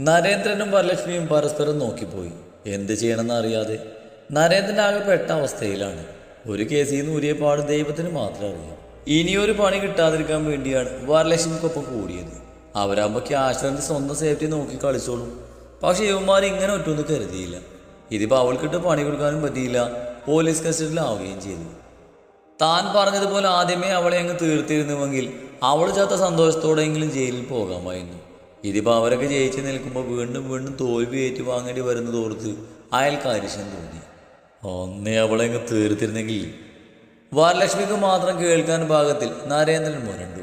നരേന്ദ്രനും വരലക്ഷ്മിയും പരസ്പരം നോക്കിപ്പോയി. എന്ത് ചെയ്യണമെന്ന് അറിയാതെ നരേന്ദ്രൻ ആകെ പെട്ട അവസ്ഥയിലാണ്. ഒരു കേസിൽ നിന്ന് ഊരിയ പാട് ദൈവത്തിന് മാത്രം അറിയാം. ഇനിയൊരു പണി കിട്ടാതിരിക്കാൻ വേണ്ടിയാണ് വരലക്ഷ്മിക്കൊപ്പം കൂടിയത്. അവരാകുമ്പോൾ ക്യാഷിന്റെ സ്വന്തം സേഫ്റ്റി നോക്കി കളിച്ചോളും. പക്ഷെ ഇവന്മാർ ഇങ്ങനെ ഒറ്റൊന്നും കരുതിയില്ല. ഇതിപ്പോൾ അവൾക്കിട്ട് പണി കൊടുക്കാനും പറ്റിയില്ല. പോലീസ് കസ്റ്റഡിയിലാവുകയും ചെയ്തു. താൻ പറഞ്ഞതുപോലെ ആദ്യമേ അവളെ അങ്ങ് തീർത്തിരുന്നുവെങ്കിൽ അവൾ ചത്ത സന്തോഷത്തോടെയെങ്കിലും ജയിലിൽ പോകാമായിരുന്നു. ഇതിപ്പോൾ അവരൊക്കെ ജയിച്ച് നിൽക്കുമ്പോൾ വീണ്ടും വീണ്ടും തോൽവി ഏറ്റു വാങ്ങേണ്ടി വരുന്നത് ഓർത്ത് അയൽക്കാരിശം തോന്നി. ഒന്നേ അവളെ അങ്ങ് തീർത്തിരുന്നെങ്കിൽ വരലക്ഷ്മിക്ക് മാത്രം കേൾക്കാൻ ഭാഗത്തിൽ നരേന്ദ്രൻ മുരണ്ടു.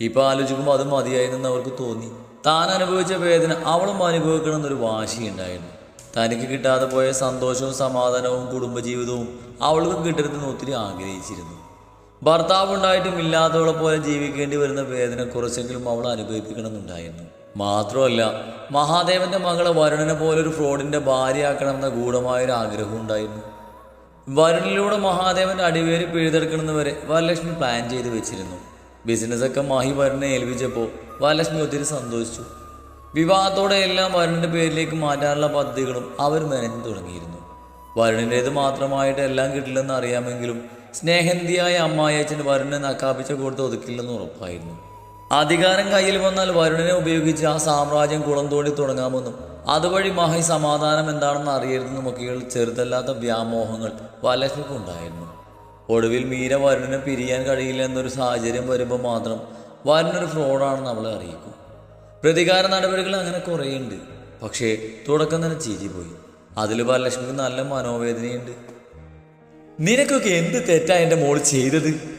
ഇപ്പം ആലോചിക്കുമ്പോൾ അത് മതിയായിരുന്നെന്ന് അവർക്ക് തോന്നി. താൻ അനുഭവിച്ച വേദന അവളും അനുഭവിക്കണമെന്നൊരു വാശിയുണ്ടായിരുന്നു തനിക്ക് കിട്ടാതെ പോയ സന്തോഷവും സമാധാനവും കുടുംബജീവിതവും അവൾക്ക് കിട്ടരുതെന്ന് ഒത്തിരി ആഗ്രഹിച്ചിരുന്നു. ഭർത്താവ് ഉണ്ടായിട്ടും ഇല്ലാത്തവളെ പോലെ ജീവിക്കേണ്ടി വരുന്ന വേദന കുറച്ചെങ്കിലും അവൾ അനുഭവിപ്പിക്കണമെന്നുണ്ടായിരുന്നു. മാത്രമല്ല മഹാദേവന്റെ മകളെ വരുണനെ പോലെ ഒരു ഫ്രോഡിന്റെ ഭാര്യയാക്കണമെന്ന ഗൂഢമായൊരു ആഗ്രഹം ഉണ്ടായിരുന്നു വരുണിലൂടെ മഹാദേവന്റെ അടിവേര് പിഴുതെടുക്കണമെന്ന് വരെ വരലക്ഷ്മി പ്ലാൻ ചെയ്ത് വെച്ചിരുന്നു. ബിസിനസ്സൊക്കെ മാഹി വരുണനെ ഏൽപ്പിച്ചപ്പോൾ വരലക്ഷ്മി ഒത്തിരി സന്തോഷിച്ചു. വിവാഹത്തോടെ എല്ലാം വരുണിന്റെ പേരിലേക്ക് മാറ്റാനുള്ള പദ്ധതികളും അവർ മെനഞ്ഞു തുടങ്ങിയിരുന്നു. വരുണിന്റേത് മാത്രമായിട്ട് എല്ലാം കിട്ടില്ലെന്ന് അറിയാമെങ്കിലും സ്നേഹന്തിയായ അച്ഛൻ വരുണിനെ നക്കാപ്പിച്ച കൊടുത്ത് ഒതുക്കില്ലെന്ന് ഉറപ്പായിരുന്നു. അധികാരം കയ്യിൽ വന്നാൽ വരുണനെ ഉപയോഗിച്ച് ആ സാമ്രാജ്യം കുളം തോണ്ടി തുടങ്ങാമെന്നും അതുവഴി മഹി സമാധാനം എന്താണെന്ന് അറിയരുതെന്നുമൊക്കെയുള്ള ചെറുതല്ലാത്ത വ്യാമോഹങ്ങൾ വലക്കുണ്ടായിരുന്നു ഒടുവിൽ മീര വരുണനെ പിരിയാൻ കഴിയില്ല എന്നൊരു സാഹചര്യം വരുമ്പോൾ മാത്രം വരുണൊരു ഫ്രോഡാണെന്ന് അവളെ അറിയിക്കും. പ്രതികാര നടപടികൾ അങ്ങനെ കുറേയുണ്ട്. പക്ഷേ തുടക്കം തന്നെ ചീറ്റി പോയി. അതിൽ വരലക്ഷ്മിക്ക് നല്ല മനോവേദനയുണ്ട്. നിനക്കൊക്കെ എന്ത് തെറ്റാ എന്റെ മോൾ ചെയ്തത്?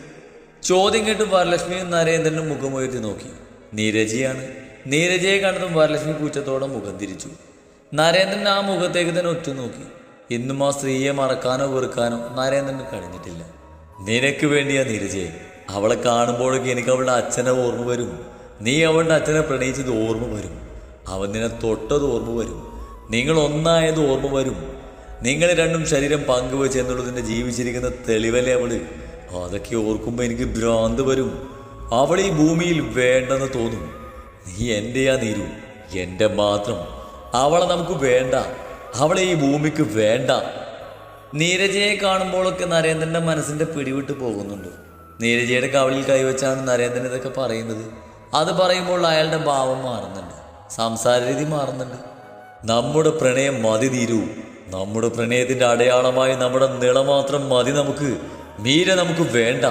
ചോദ്യം കേട്ട് വരലക്ഷ്മി നരേന്ദ്രനും മുഖമുയർത്തി നോക്കി. നീരജയാണ്. നീരജയെ കണ്ടതും വരലക്ഷ്മി പൂച്ചത്തോടെ മുഖം തിരിച്ചു. നരേന്ദ്രൻ ആ മുഖത്തേക്ക് തന്നെ ഒറ്റുനോക്കി ഇന്നും ആ സ്ത്രീയെ മറക്കാനോ വെറുക്കാനോ നരേന്ദ്രന് കഴിഞ്ഞിട്ടില്ല. നിനക്ക് വേണ്ടിയാ നീരജയെ. അവളെ കാണുമ്പോഴൊക്കെ എനിക്ക് അവളുടെ അച്ഛനെ ഓർമ്മ വരും. നീ അവളുടെ അച്ഛനെ പ്രണയിച്ചത് ഓർമ്മ വരും. അവൻ നിന്നെ തൊട്ടത് ഓർമ്മ വരും. നിങ്ങൾ ഒന്നായത് ഓർമ്മ വരും. നിങ്ങൾ രണ്ടും ശരീരം പങ്കുവെച്ച് എന്നുള്ളതിന്റെ ജീവിച്ചിരിക്കുന്ന തെളിവല്ലേ അവൾ? അതൊക്കെ ഓർക്കുമ്പോൾ എനിക്ക് ഭ്രാന്ത് വരും. അവൾ ഈ ഭൂമിയിൽ വേണ്ടെന്ന് തോന്നും. നീ എന്റെയാ നീരു? എന്റെ മാത്രം. അവളെ നമുക്ക് വേണ്ട. അവളെ ഈ ഭൂമിക്ക് വേണ്ട. നീരജയെ കാണുമ്പോഴൊക്കെ നരേന്ദ്രന്റെ മനസ്സിന്റെ പിടിവിട്ട് പോകുന്നുണ്ട്. നീരജയുടെ കവളിൽ കൈവച്ചാണ് നരേന്ദ്രൻ ഇതൊക്കെ പറയുന്നത്. അത് പറയുമ്പോൾ അയാളുടെ ഭാവം മാറുന്നുണ്ട്. സംസാര രീതി മാറുന്നുണ്ട്. നമ്മുടെ പ്രണയം മതി തീരൂ നമ്മുടെ പ്രണയത്തിന്റെ അടയാളമായി നമ്മുടെ നിള മാത്രം മതി നമുക്ക്. മീര നമുക്ക് വേണ്ട.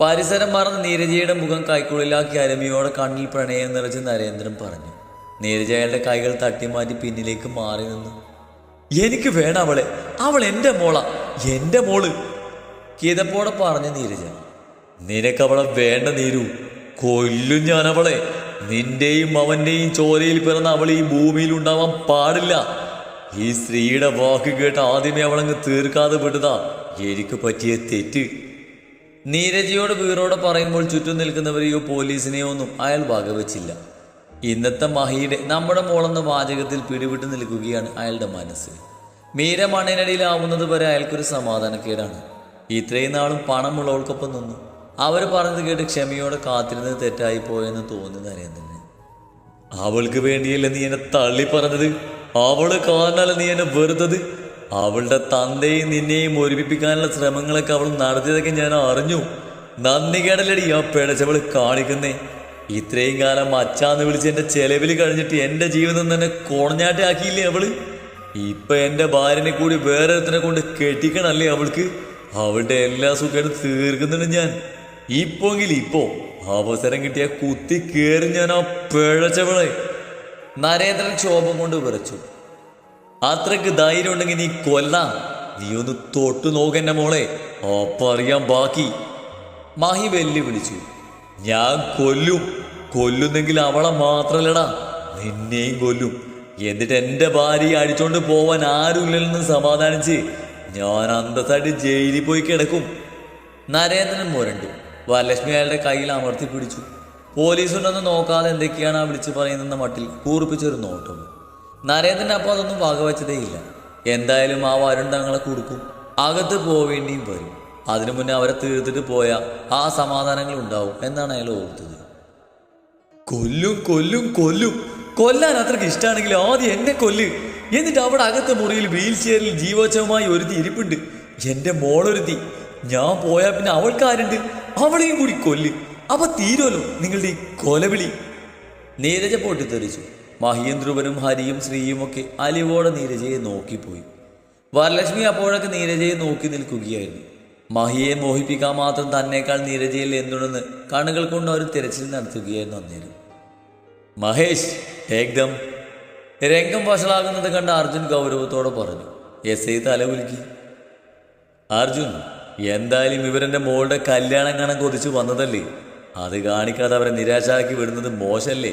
പരിസരം മറന്ന് നീരജയുടെ മുഖം കൈക്കുള്ളിലാക്കി അരമിയോടെ കണ്ണിൽ പ്രണയം നിറച്ച് നരേന്ദ്രൻ പറഞ്ഞു. നീരജ അയാളുടെ കൈകൾ തട്ടിമാറ്റി പിന്നിലേക്ക് മാറി നിന്നു. എനിക്ക് വേണം അവളെ. അവൾ എന്റെ മോള. എന്റെ മോൾ. കിതപ്പോടെ പറഞ്ഞു നീരജ. നിനക്ക് അവളെ വേണ്ട നീരു. കൊല്ലും ഞാൻ അവളെ. നിന്റെയും അവന്റെയും ചോരയിൽ പിറന്ന അവൾ ഈ ഭൂമിയിൽ ഉണ്ടാവാൻ പാടില്ല. ഈ സ്ത്രീയുടെ വാക്ക് കേട്ട് ആദ്യമേ അവളങ്ങ് തീർക്കാതെ വിടുതാ എനിക്ക് പറ്റിയ തെറ്റ്. നീരജയോട് വീറോടെ പറയുമ്പോൾ ചുറ്റും നിൽക്കുന്നവരെയോ പോലീസിനെയോ ഒന്നും അയാൾ വകവെച്ചില്ല. ഇന്നത്തെ മഹിയുടെ നമ്മുടെ മോളെന്ന വാചകത്തിൽ പിടിവിട്ട് നിൽക്കുകയാണ് അയാളുടെ മനസ്സ്. മീര മണ്ണിനടിയിലാവുന്നത് വരെ അയാൾക്കൊരു സമാധാനക്കേടാണ്. ഇത്രയും നാളും പണമുള്ളവൾക്കൊപ്പം നിന്നു. അവർ പറഞ്ഞത് കേട്ട് ക്ഷമയോടെ കാത്തിരുന്നത് തെറ്റായി പോയെന്ന് തോന്നി നരേന്ദ്രന്. അവൾക്ക് വേണ്ടിയല്ല നീ എന്നെ തള്ളി പറഞ്ഞത് അവൾ കാരണല്ല നീ എന്നെ വെറുതത് അവളുടെ തന്തയും നിന്നെയും ഒരുമിപ്പിക്കാനുള്ള ശ്രമങ്ങളൊക്കെ അവൾ നടത്തിയതൊക്കെ ഞാൻ അറിഞ്ഞു. നന്ദി കേടലടി ആ പിഴച്ചവൾ കാണിക്കുന്നേ. ഇത്രയും കാലം അച്ചാന്ന് വിളിച്ച് എന്റെ ചെലവിൽ കഴിഞ്ഞിട്ട് എന്റെ ജീവിതം തന്നെ കോണഞ്ഞാട്ടാക്കിയില്ലേ അവൾ? ഇപ്പൊ എന്റെ ഭാര്യനെ കൂടി വേറെ ഒരുത്തനെ കൊണ്ട് കെട്ടിക്കണല്ലേ അവൾക്ക്? അവളുടെ എല്ലാ സുഖവും തീർക്കുന്നുണ്ട് ഞാൻ. ഇപ്പോങ്കിൽ ഇപ്പോ അവസരം കിട്ടിയ കുത്തി കേറി ഞാൻ ആ പിഴച്ചവളെ നരേന്ദ്രൻ ക്ഷോഭം കൊണ്ട് വിറച്ചു. അത്രയ്ക്ക് ധൈര്യം ഉണ്ടെങ്കിൽ നീ കൊല്ല. നീ ഒന്ന് തൊട്ടു നോക്കെന്നെ മോളെ. അപ്പൊ ബാക്കി. മാഹി വെല്ലുവിളിച്ചു. ഞാൻ കൊല്ലും. കൊല്ലുന്നെങ്കിൽ അവളെ മാത്രല്ലടാ. നിന്നെയും കൊല്ലും. എന്നിട്ട് എന്റെ ഭാര്യയെ അടിച്ചോണ്ട് പോവാൻ ആരുമില്ലെന്ന് സമാധാനിച്ച് ഞാൻ അന്തസ്സായിട്ട് ജയിലിൽ പോയി കിടക്കും. നരേന്ദ്രൻ മുരണ്ടു. വരലക്ഷ്മി അയാളുടെ കയ്യിൽ അമർത്തി പിടിച്ചു. പോലീസുണ്ടെന്ന് നോക്കാതെ എന്തൊക്കെയാണ് ആ വിളിച്ച് പറയുന്നെന്ന മട്ടിൽ കൂർപ്പിച്ചൊരു നോട്ടം നരേന്ദ്രൻ അപ്പോൾ അതൊന്നും വകവെച്ചതേയില്ല എന്തായാലും ആ വരുൺ തങ്ങളെ കൊടുക്കും. അകത്ത് പോവേണ്ടിയും വരും. അതിനു മുന്നേ അവരെ തീർത്തിട്ട് പോയ ആ സമാധാനങ്ങൾ ഉണ്ടാവും എന്നാണ് അയാൾ ഓർത്തത്. കൊല്ലും കൊല്ലും കൊല്ലും. കൊല്ലാൻ അത്രയ്ക്ക് ഇഷ്ടമാണെങ്കിൽ ആദ്യം എന്നെ കൊല്ല്. എന്നിട്ട് അവിടെ അകത്തെ മുറിയിൽ വീൽ ചെയറിൽ ജീവോച്ചവുമായി ഒരുത്തി ഇരിപ്പുണ്ട്. എന്റെ മോളൊരുത്തി. ഞാൻ പോയാൽ പിന്നെ അവൾക്കാരുണ്ട് അവളെയും കൂടി കൊല്ല്. അപ്പൊ തീരുമല്ലോ നിങ്ങളുടെ ഈ കൊലവിളി. നീരജ പൊട്ടിത്തെറിച്ചു. മഹിയും ധ്രുവനും ഹരിയും ശ്രീയുമൊക്കെ അലിവോടെ നീരജയെ നോക്കിപ്പോയി. വരലക്ഷ്മി അപ്പോഴൊക്കെ നീരജയെ നോക്കി നിൽക്കുകയായിരുന്നു. മഹിയെ മോഹിപ്പിക്കാൻ മാത്രം തന്നേക്കാൾ നീരജയിൽ എന്തുണ്ടെന്ന് കണ്ണുകൾ കൊണ്ട് അവർ തിരച്ചിൽ നടത്തുകയായിരുന്നു അന്നേരം. മഹേഷ് ഏകദം. രംഗം വഷളാകുന്നത് കണ്ട അർജുൻ ഗൗരവത്തോടെ പറഞ്ഞു എസ് ഐ തലകുലുക്കി അർജുൻ എന്തായാലും ഇവരെന്റെ മോളുടെ കല്യാണം കാണാൻ കൊതിച്ചു വന്നതല്ലേ? അത് കാണിക്കാതെ അവരെ നിരാശാക്കി വിടുന്നത് മോശല്ലേ?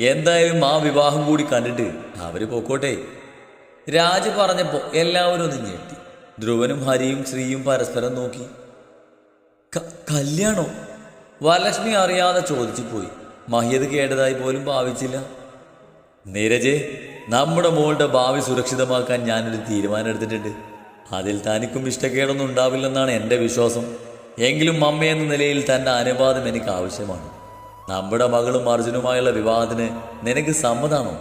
എന്തായാലും ആ വിവാഹം കൂടി കണ്ടിട്ട് അവർ പോക്കോട്ടെ. രാജ് പറഞ്ഞപ്പോൾ എല്ലാവരും ഒന്ന് ഞെട്ടി. ധ്രുവനും ഹരിയും ശ്രീയും പരസ്പരം നോക്കി. "ക- കല്യാണോ? വരലക്ഷ്മി അറിയാതെ ചോദിച്ചു പോയി. മഹിയത് കേട്ടതായി പോലും ഭാവിച്ചില്ല. നീരജെ നമ്മുടെ മോളുടെ ഭാവി സുരക്ഷിതമാക്കാൻ ഞാനൊരു തീരുമാനം എടുത്തിട്ടുണ്ട്. അതിൽ തനിക്കും ഇഷ്ടക്കേടൊന്നും ഉണ്ടാവില്ലെന്നാണ് എന്റെ വിശ്വാസം. എങ്കിലും അമ്മയെന്ന നിലയിൽ തന്റെ അനുവാദം എനിക്ക് ആവശ്യമാണ്. നമ്മുടെ മകളും അർജുനുമായുള്ള വിവാഹത്തിന് നിനക്ക് സമ്മതാണോ?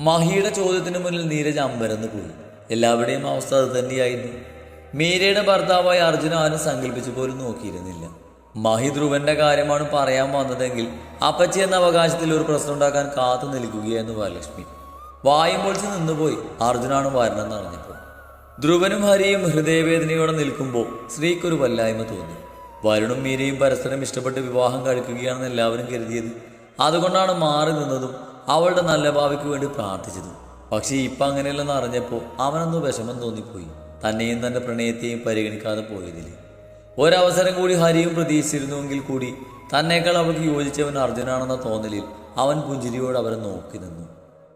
മഹിയുടെ ചോദ്യത്തിന് മുന്നിൽ നീരജ് അമ്പരന്ന് പോയി എല്ലാവരുടെയും അവസ്ഥ അത് തന്നെയായിരുന്നു. മീരയുടെ ഭർത്താവായ അർജുന ആരും സങ്കല്പിച്ചു പോലും നോക്കിയിരുന്നില്ല. മഹി ധ്രുവന്റെ കാര്യമാണ് പറയാൻ വന്നതെങ്കിൽ അപ്പച്ചി എന്ന അവകാശത്തിൽ ഒരു പ്രശ്നം ഉണ്ടാക്കാൻ കാത്തു നിൽക്കുകയായിരുന്നു വരലക്ഷ്മി വായും പൊളിച്ച് നിന്നുപോയി അർജുനാണ് വരണം എന്നറിഞ്ഞപ്പോൾ ധ്രുവനും ഹരിയും ഹൃദയവേദനയോടെ നിൽക്കുമ്പോൾ സ്ത്രീക്കൊരു വല്ലായ്മ തോന്നി. വരുണും മീരയും പരസ്പരം ഇഷ്ടപ്പെട്ട് വിവാഹം കഴിക്കുകയാണെന്ന് എല്ലാവരും കരുതിയത്. അതുകൊണ്ടാണ് മാറി നിന്നതും അവളുടെ നല്ല ഭാവിക്ക് വേണ്ടി പ്രാർത്ഥിച്ചതും. പക്ഷേ ഇപ്പം അങ്ങനെയല്ലെന്ന് അറിഞ്ഞപ്പോൾ അവനൊന്ന് വിഷമം തോന്നിപ്പോയി. തന്നെയും തന്റെ പ്രണയത്തെയും പരിഗണിക്കാതെ പോയതിൽ ഒരവസരം കൂടി ഹരിയും പ്രതീക്ഷിച്ചിരുന്നുവെങ്കിൽ കൂടി തന്നേക്കാൾ അവൾക്ക് യോജിച്ചവൻ അർജുനാണെന്ന തോന്നലിൽ അവൻ പുഞ്ചിരിയോട് അവരെ നോക്കി നിന്നു.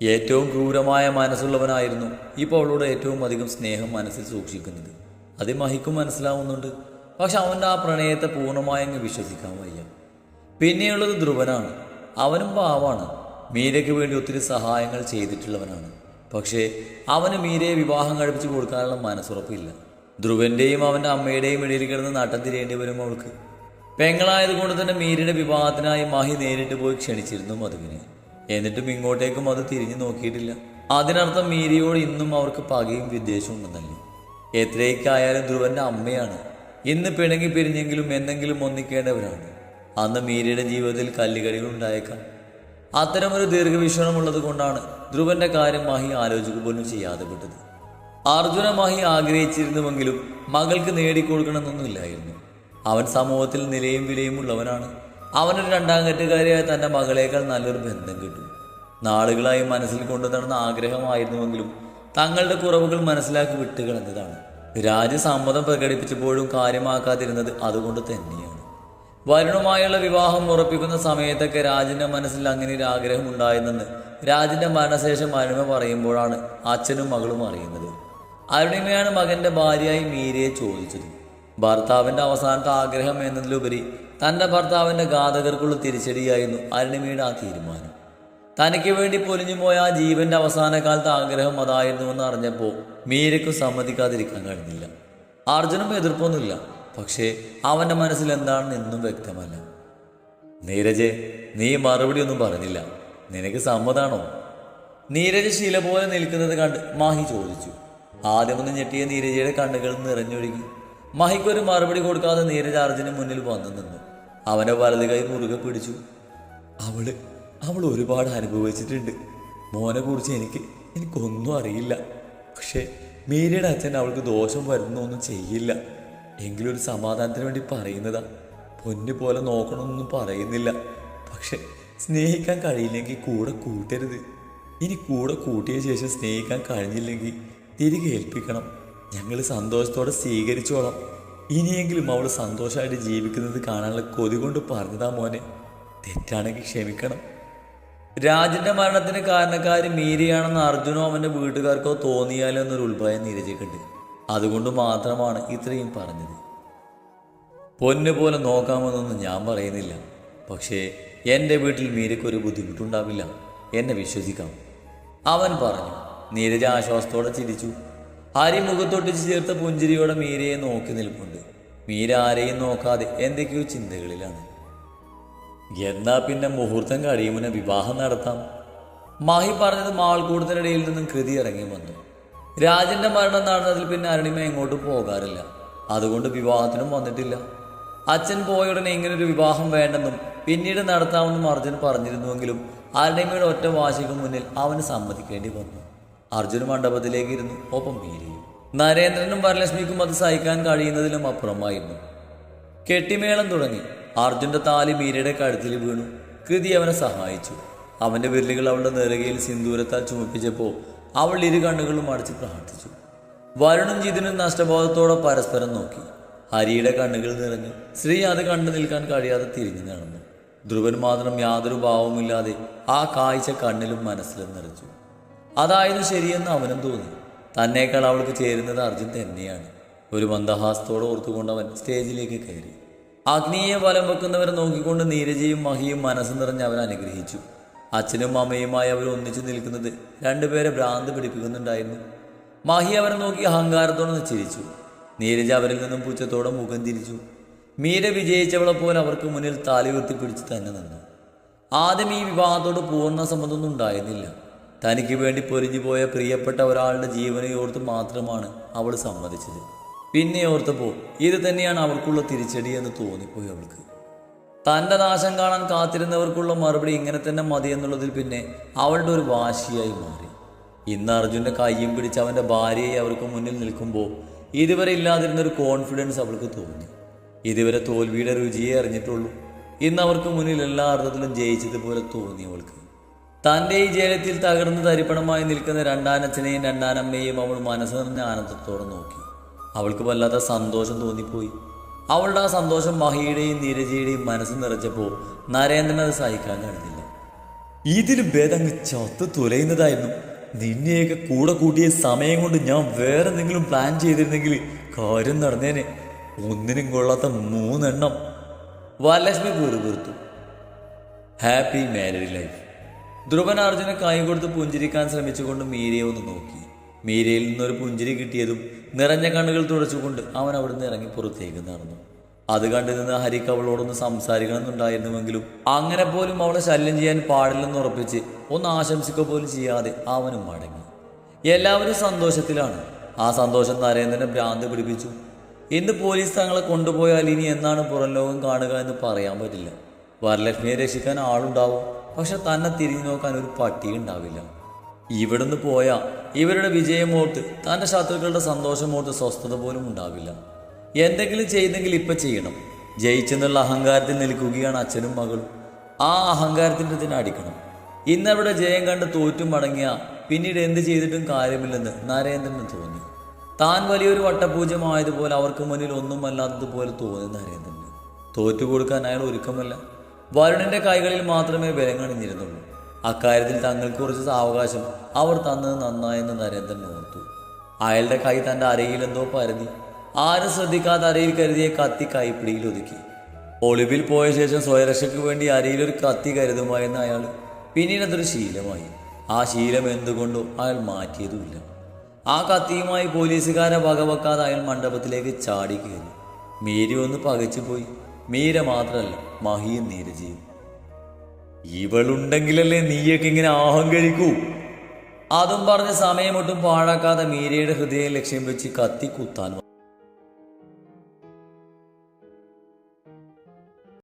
ഏറ്റവും ക്രൂരമായ മനസ്സുള്ളവനായിരുന്നു ഇപ്പോൾ അവളോട് ഏറ്റവും അധികം സ്നേഹം മനസ്സിൽ സൂക്ഷിക്കുന്നത്. അത് മഹിക്കും മനസ്സിലാവുന്നുണ്ട്. പക്ഷെ അവന്റെ ആ പ്രണയത്തെ പൂർണമായി അങ്ങ് വിശ്വസിക്കാൻ വയ്യ. പിന്നെയുള്ളത് ധ്രുവനാണ്. അവനും പാവാണ്. മീരയ്ക്ക് വേണ്ടി ഒത്തിരി സഹായങ്ങൾ ചെയ്തിട്ടുള്ളവനാണ്. പക്ഷേ അവന് മീരയെ വിവാഹം കഴിപ്പിച്ച് കൊടുക്കാനുള്ള മനസ്സുറപ്പില്ല. ധ്രുവന്റെയും അവന്റെ അമ്മയുടെയും ഇടയിൽ കിടന്ന് നട്ടം തിരിയേണ്ടി വരും അവൾക്ക്. പെങ്ങളായതുകൊണ്ട് തന്നെ മീരയുടെ വിവാഹത്തിനായി മാഹി നേരിട്ട് പോയി ക്ഷണിച്ചിരുന്നു മധുവിനെ. എന്നിട്ടും ഇങ്ങോട്ടേക്കും അത് തിരിഞ്ഞു നോക്കിയിട്ടില്ല. അതിനർത്ഥം മീരയോട് ഇന്നും അവർക്ക് പകയും വിദ്വേഷവും ഉണ്ടെന്നല്ലേ? എത്രയൊക്കെ ആയാലും ധ്രുവന്റെ അമ്മയാണ്. ഇന്ന് പിണങ്ങി പിരിഞ്ഞെങ്കിലും എന്നെങ്കിലും ഒന്നിക്കേണ്ടവരാണ്. അന്ന് മീരയുടെ ജീവിതത്തിൽ കല്ലുകളികൾ ഉണ്ടായേക്കാം. അത്തരമൊരു ദീർഘവീക്ഷണമുള്ളത് കൊണ്ടാണ് ധ്രുവന്റെ കാര്യം മാഹി ആലോചിക്കുക പോലും ചെയ്യാതെ വിട്ടത് അർജുന മാഹി ആഗ്രഹിച്ചിരുന്നുവെങ്കിലും മകൾക്ക് നേടിക്കൊടുക്കണമെന്നൊന്നുമില്ലായിരുന്നു അവൻ സമൂഹത്തിൽ നിലയും വിലയും ഉള്ളവനാണ്. അവനൊരു രണ്ടാം കെട്ടുകാരിയായ തന്റെ മകളേക്കാൾ നല്ലൊരു ബന്ധം കിട്ടും. നാളുകളായി മനസ്സിൽ കൊണ്ടു നടന്ന ആഗ്രഹമായിരുന്നുവെങ്കിലും തങ്ങളുടെ കുറവുകൾ മനസ്സിലാക്കി വിട്ടുകളഞ്ഞതാണ്. രാജ സമ്മതം പ്രകടിപ്പിച്ചപ്പോഴും കാര്യമാക്കാതിരുന്നത് അതുകൊണ്ട് തന്നെയാണ്. വരുണുമായുള്ള വിവാഹം ഉറപ്പിക്കുന്ന സമയത്തൊക്കെ രാജന്റെ മനസ്സിൽ അങ്ങനെ ഒരു ആഗ്രഹം ഉണ്ടായിരുന്നെന്ന് രാജന്റെ മരണശേഷം അനുമ പറയുമ്പോഴാണ് അച്ഛനും മകളും അറിയുന്നത്. അരുണിമയാണ് മകന്റെ ഭാര്യയായി മീരയെ ചോദിച്ചത്. ഭർത്താവിന്റെ അവസാനത്തെ ആഗ്രഹം എന്നതിലുപരി തന്റെ ഭർത്താവിന്റെ ഘാതകർക്കുള്ള തിരിച്ചടിയായിരുന്നു അരുണിമയുടെ ആ തീരുമാനം. തനിക്ക് വേണ്ടി പൊലിഞ്ഞു പോയ ആ ജീവന്റെ അവസാന കാലത്തെ ആഗ്രഹം അതായിരുന്നുവെന്ന് അറിഞ്ഞപ്പോൾ മീരയ്ക്കും സമ്മതിക്കാതിരിക്കാൻ കഴിഞ്ഞില്ല. അർജുനും എതിർപ്പൊന്നുമില്ല. പക്ഷേ അവന്റെ മനസ്സിൽ എന്താണെന്ന് എന്നും വ്യക്തമല്ല. നീരജെ നീ മറുപടി ഒന്നും പറഞ്ഞില്ല. നിനക്ക് സമ്മതാണോ? നീരജ് ശീല പോലെ നിൽക്കുന്നത് കണ്ട് മാഹി ചോദിച്ചു. ആദ്യമൊന്ന് ഞെട്ടിയ നീരജയുടെ കണ്ണുകൾ നിറഞ്ഞൊഴുകി. മഹിക്കൊരു മറുപടി കൊടുക്കാതെ നീരജ് അർജുന് മുന്നിൽ വന്നു നിന്നു. അവനെ വലത് കൈ മുറുകെ പിടിച്ചു. അവൾ അവൾ ഒരുപാട് അനുഭവിച്ചിട്ടുണ്ട്. മോനെ കുറിച്ച് എനിക്ക് എനിക്കൊന്നും അറിയില്ല. പക്ഷേ മീരയുടെ അച്ഛൻ അവൾക്ക് ദോഷം വരുന്നൊന്നും ചെയ്യില്ല. എങ്കിലും ഒരു സമാധാനത്തിന് വേണ്ടി പറയുന്നതാ. പൊന്നു പോലെ നോക്കണമെന്നൊന്നും പറയുന്നില്ല. പക്ഷെ സ്നേഹിക്കാൻ കഴിയില്ലെങ്കിൽ കൂടെ കൂട്ടരുത്. ഇനി കൂടെ കൂട്ടിയ ശേഷം സ്നേഹിക്കാൻ കഴിഞ്ഞില്ലെങ്കിൽ തിരികെ ഏൽപ്പിക്കണം. ഞങ്ങൾ സന്തോഷത്തോടെ സ്വീകരിച്ചോളാം. ഇനിയെങ്കിലും അവൾ സന്തോഷമായിട്ട് ജീവിക്കുന്നത് കാണാനുള്ള കൊതി കൊണ്ട് പറഞ്ഞതാ മോനെ. തെറ്റാണെങ്കിൽ ക്ഷമിക്കണം. രാജന്റെ മരണത്തിന് കാരണക്കാരി മീരിയാണെന്ന് അർജുനോ അവന്റെ വീട്ടുകാർക്കോ തോന്നിയാലോ എന്നൊരു ഉത്ഭയം നീരജയ്ക്കുണ്ട് അതുകൊണ്ട് മാത്രമാണ് ഇത്രയും പറഞ്ഞത്. പൊന്നു പോലെ നോക്കാമെന്നൊന്നും ഞാൻ പറയുന്നില്ല. പക്ഷേ എന്റെ വീട്ടിൽ മീരയ്ക്കൊരു ബുദ്ധിമുട്ടുണ്ടാവില്ല. എന്നെ വിശ്വസിക്കാം. അവൻ പറഞ്ഞു. നീരജ ആശ്വാസത്തോടെ ചിരിച്ചു. ഹരി മുഖത്തൊട്ടിച്ച് ചേർത്ത പുഞ്ചിരിയോടെ മീരയെ നോക്കി നിൽപ്പുണ്ട്. മീര ആരെയും നോക്കാതെ എന്തൊക്കെയോ ചിന്തകളിലാണ്. എന്നാ പിന്നെ മുഹൂർത്തം കഴിയുമ്പോൾ വിവാഹം നടത്താം. മാഹി പറഞ്ഞത് മാൾക്കൂടത്തിനിടയിൽ നിന്നും കൃതി ഇറങ്ങി വന്നു. രാജന്റെ മരണം നടന്നതിൽ പിന്നെ അരുണിമ എങ്ങോട്ട് പോകാറില്ല. അതുകൊണ്ട് വിവാഹത്തിനും വന്നിട്ടില്ല. അച്ഛൻ പോയ ഉടനെ ഇങ്ങനൊരു വിവാഹം വേണ്ടെന്നും പിന്നീട് നടത്താമെന്നും അർജുൻ പറഞ്ഞിരുന്നുവെങ്കിലും അരുണിമയുടെ ഒറ്റ വാശിക്ക് മുന്നിൽ അവന് സമ്മതിക്കേണ്ടി വന്നു. അർജുൻ മണ്ഡപത്തിലേക്ക് ഇരുന്നു ഒപ്പം പീരിയും നരേന്ദ്രനും വരലക്ഷ്മിക്കും അത് സഹിക്കാൻ കഴിയുന്നതിലും അപ്പുറമായിരുന്നു. കെട്ടിമേളം തുടങ്ങി. അർജുന്റെ താലി മീരയുടെ കഴുത്തിൽ വീണു. കൃതി അവനെ സഹായിച്ചു. അവന്റെ വിരലുകൾ അവളുടെ നെറുകയിൽ സിന്ദൂരത്താൽ ചുമപ്പിച്ചപ്പോൾ അവൾ ഇരു കണ്ണുകളും അടച്ച് പ്രാർത്ഥിച്ചു. വരുണും ജിതിനും നഷ്ടബോധത്തോടെ പരസ്പരം നോക്കി. ഹരിയുടെ കണ്ണുകൾ നിറഞ്ഞു. സ്ത്രീ അത് കണ്ടു നിൽക്കാൻ കഴിയാതെ തിരിഞ്ഞു നടന്നു. ധ്രുവൻ മാത്രം യാതൊരു ഭാവവുമില്ലാതെ ആ കാഴ്ച കണ്ണിലും മനസ്സിലും നിറച്ചു. അതായത് ശരിയെന്ന് അവനും തോന്നി. തന്നേക്കാൾ അവൾക്ക് ചേരുന്നത് അർജുൻ തന്നെയാണ്. ഒരു മന്ദഹാസത്തോടെ അവൻ സ്റ്റേജിലേക്ക് കയറി. അഗ്നിയെ വലം വെക്കുന്നവരെ നോക്കിക്കൊണ്ട് നീരജയും മഹിയും മനസ്സ് നിറഞ്ഞ് അവൻ അനുഗ്രഹിച്ചു. അച്ഛനും അമ്മയുമായി അവർ ഒന്നിച്ചു നിൽക്കുന്നത് രണ്ടുപേരെ ഭ്രാന്ത് പിടിപ്പിക്കുന്നുണ്ടായിരുന്നു. മഹി അവരെ നോക്കി അഹങ്കാരത്തോടെ ചിരിച്ചു നീരജ അവരിൽ നിന്നും പുച്ഛത്തോടെ മുഖം തിരിച്ചു. മീര വിജയിച്ചവളെ പോലെ അവർക്ക് മുന്നിൽ താലി ഉയർത്തിപ്പിടിച്ച് തന്നെ നിന്നു. ആദ്യം ഈ വിവാഹത്തോട് പൂർണ സമ്മതമൊന്നും ഉണ്ടായിരുന്നില്ല. തനിക്ക് വേണ്ടി പൊരിഞ്ഞു പോയ പ്രിയപ്പെട്ട ഒരാളുടെ ജീവനെ ഓർത്ത് മാത്രമാണ് അവൾ സമ്മതിച്ചത്. പിന്നെ ഓർത്തപ്പോൾ ഇത് തന്നെയാണ് അവർക്കുള്ള തിരിച്ചടി എന്ന് തോന്നിപ്പോയി അവൾക്ക്. തന്റെ നാശം കാണാൻ കാത്തിരുന്നവർക്കുള്ള മറുപടി ഇങ്ങനെ തന്നെ മതി എന്നുള്ളതിൽ പിന്നെ അവളുടെ ഒരു വാശിയായി മാറി. ഇന്ന് അർജുന്റെ കയ്യും പിടിച്ച് അവന്റെ ഭാര്യയെ അവർക്ക് മുന്നിൽ നിൽക്കുമ്പോൾ ഇതുവരെ ഇല്ലാതിരുന്ന ഒരു കോൺഫിഡൻസ് അവൾക്ക് തോന്നി. ഇതുവരെ തോൽവിയുടെ രുചിയെ അറിഞ്ഞിട്ടുള്ളൂ. ഇന്ന് അവർക്ക് മുന്നിൽ എല്ലാ അർത്ഥത്തിലും ജയിച്ചതുപോലെ തോന്നി അവൾക്ക്. തന്റെ ഈ ജയത്തിൽ തകർന്ന് തരിപ്പണമായി നിൽക്കുന്ന രണ്ടാനച്ഛനെയും രണ്ടാനമ്മയെയും അവൾ മനസ്സ് ആനന്ദത്തോടെ നോക്കി. അവൾക്ക് വല്ലാത്ത സന്തോഷം തോന്നിപ്പോയി. അവളുടെ ആ സന്തോഷം മഹിയുടെയും നീരജയുടെയും മനസ്സ് നിറച്ചപ്പോൾ നരേന്ദ്രൻ അത് സഹിക്കാൻ കഴിഞ്ഞില്ല. ഇതിലും ഭേദം ചത്ത് തുലയുന്നതായിരുന്നു. നിന്നെയൊക്കെ കൂടെ കൂട്ടിയ സമയം കൊണ്ട് ഞാൻ വേറെ എന്തെങ്കിലും പ്ലാൻ ചെയ്തിരുന്നെങ്കിൽ കാര്യം നടന്നേനെ. ഒന്നിനും കൊള്ളാത്ത മൂന്നെണ്ണം. വരലക്ഷ്മി വീറുപീർത്തു ഹാപ്പി മാരീഡ് ലൈഫ് ധ്രുവൻ അർജുനെ കൈ കൊടുത്ത് പുഞ്ചിരിക്കാൻ ശ്രമിച്ചുകൊണ്ട് മീരയെ ഒന്ന് നോക്കി. മീരയിൽ നിന്നൊരു പുഞ്ചിരി കിട്ടിയതും നിറഞ്ഞ കണ്ണുകൾ തുടച്ചുകൊണ്ട് അവൻ അവിടുന്ന് ഇറങ്ങി പുറത്തേക്ക് നടന്നു. അത് കണ്ടു നിന്ന് ഹരിക്ക് അവളോടൊന്ന് സംസാരിക്കണമെന്നുണ്ടായിരുന്നുവെങ്കിലും അങ്ങനെ പോലും അവളെ ശല്യം ചെയ്യാൻ പാടില്ലെന്ന് ഉറപ്പിച്ച് ഒന്ന് ആശംസിക്കുക പോലും ചെയ്യാതെ അവനും മടങ്ങി. എല്ലാവരും സന്തോഷത്തിലാണ്. ആ സന്തോഷം നരേന്ദ്രനെ ഭ്രാന്ത് പിടിപ്പിച്ചു. ഇന്ന് പോലീസ് തങ്ങളെ കൊണ്ടുപോയാൽ ഇനി എന്നാണ് പുറം ലോകം കാണുക എന്ന് പറയാൻ പറ്റില്ല. വരലക്ഷ്മിയെ രക്ഷിക്കാൻ ആളുണ്ടാവും. പക്ഷെ തന്നെ തിരിഞ്ഞു നോക്കാൻ ഒരു പട്ടി ഉണ്ടാവില്ല ഇവിടുന്ന് പോയാൽ ഇവരുടെ വിജയമോർത്ത് തന്റെ ശത്രുക്കളുടെ സന്തോഷമോർത്ത് സ്വസ്ഥത പോലും ഉണ്ടാവില്ല. എന്തെങ്കിലും ചെയ്തെങ്കിൽ ഇപ്പം ചെയ്യണം. ജയിച്ചെന്നുള്ള അഹങ്കാരത്തിൽ നിൽക്കുകയാണ് അച്ഛനും മകളും. ആ അഹങ്കാരത്തിന്റെ ഇതിനെ അടിക്കണം. ഇന്നവിടെ ജയം കണ്ട് തോറ്റും മടങ്ങിയ പിന്നീട് എന്ത് ചെയ്തിട്ടും കാര്യമില്ലെന്ന് നരേന്ദ്രന് തോന്നി. താൻ വലിയൊരു വട്ടപൂജമായതുപോലെ അവർക്ക് മുന്നിൽ ഒന്നുമല്ലാത്തതുപോലെ തോന്നി നരേന്ദ്രന്. തോറ്റുകൊടുക്കാൻ അയാൾ ഒരുക്കമല്ല. വരുണിന്റെ കൈകളിൽ മാത്രമേ വിലങ്ങണിഞ്ഞിരുന്നുള്ളൂ അക്കാര്യത്തിൽ തങ്ങൾക്ക് കുറച്ച് സാവകാശം അവർ തന്നത് നന്നായെന്ന് നരേന്ദ്രൻ ഓർത്തു. അയാളുടെ കൈ തന്റെ അരയിലെന്തോ പരതി. ആരും ശ്രദ്ധിക്കാത്ത അരയിൽ കരുതിയ കത്തി കൈപ്പിടിയിൽ ഒതുക്കി. ഒളിവിൽ പോയ ശേഷം സ്വയരക്ഷയ്ക്ക് വേണ്ടി അരയിലൊരു കത്തി കരുതുമായെന്ന് അയാൾ. പിന്നീട് അതൊരു ശീലമായി. ആ ശീലം എന്തുകൊണ്ടോ അയാൾ മാറ്റിയതുമില്ല. ആ കത്തിയുമായി പോലീസുകാരെ വകവെക്കാതെ അയാൾ മണ്ഡപത്തിലേക്ക് ചാടി കയറി. മീരി ഒന്ന് പകച്ചുപോയി. മീര മാത്രമല്ല മഹിയും നീരജയും. ഇവളുണ്ടെങ്കിലല്ലേ നീയൊക്കെ ഇങ്ങനെ അഹങ്കരിക്കൂ അതും പറഞ്ഞ് സമയമൊട്ടും പാഴാക്കാതെ മീരയുടെ ഹൃദയം ലക്ഷ്യം വെച്ച് കത്തി കുത്താൻ